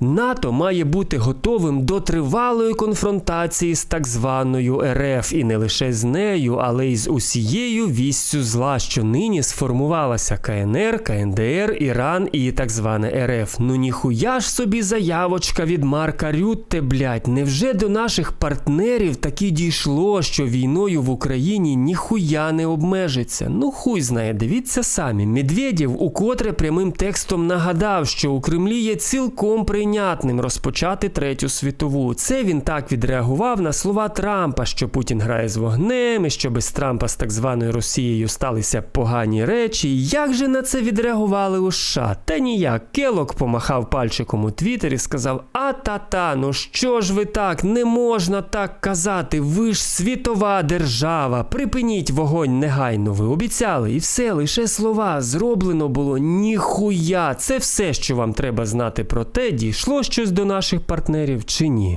НАТО має бути готовим до тривалої конфронтації з так званою РФ, і не лише з нею, але й з усією вістю зла, що нині сформувалася КНР, КНДР, Іран і так зване РФ. Ну ніхуя ж собі заявочка від Марка Рютте, блять. Невже до наших партнерів таки дійшло, що війною в Україні ніхуя не обмежиться? Ну хуй знає, дивіться самі. Медведєв укотре прямим текстом нагадав, що у Кремлі є цілком прийнятним розпочати третю світову. Це він так відреагував на слова Трампа, що Путін грає з вогнем, і що без Трампа з так званою Росією сталися погані речі. Як же на це відреагували у США? Та ніяк. Келок помахав пальчиком у Твіттері, сказав: А та-та, ну що ж ви так? Не можна так казати. Ви ж світова держава. Припиніть вогонь негайно. Ви обіцяли, і все, лише слова. Зроблено було ніхуя. Це все, що вам треба знати про те, дійшло щось до наших партнерів чи ні.